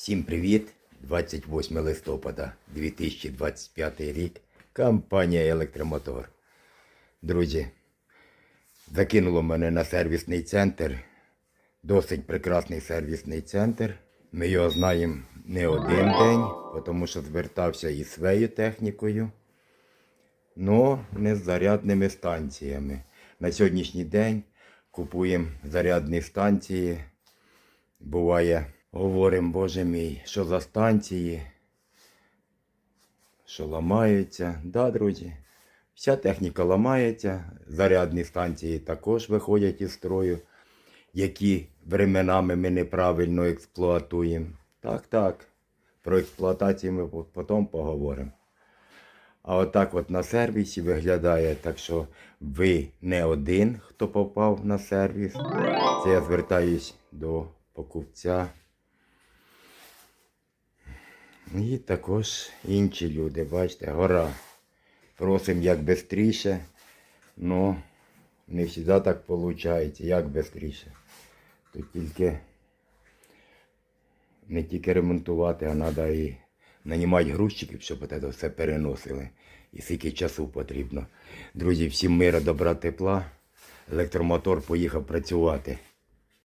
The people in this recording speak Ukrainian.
Всім привіт! 28 листопада 2025 рік. Компанія Електромотор. Друзі, закинуло мене на сервісний центр. Досить прекрасний сервісний центр. Ми його знаємо не один день, тому що звертався із своєю технікою, але не з зарядними станціями. На сьогоднішній день купуємо зарядні станції. Буває, говоримо, боже мій, що за станції, що ламаються. Да, друзі, вся техніка ламається, зарядні станції також виходять із строю, які временами ми неправильно експлуатуємо. Так, так, про експлуатацію ми потім поговоримо. А отак от на сервісі виглядає, так що ви не один, хто попав на сервіс. Це я звертаюсь до покупця. І також інші люди, бачите, гора. Просимо як швидше, але не завжди так виходить, як швидше. Тут тільки не тільки ремонтувати, а треба і нанімати грузчиків, щоб це все переносили. І скільки часу потрібно. Друзі, всім мира, добра, тепла. Електромотор поїхав працювати.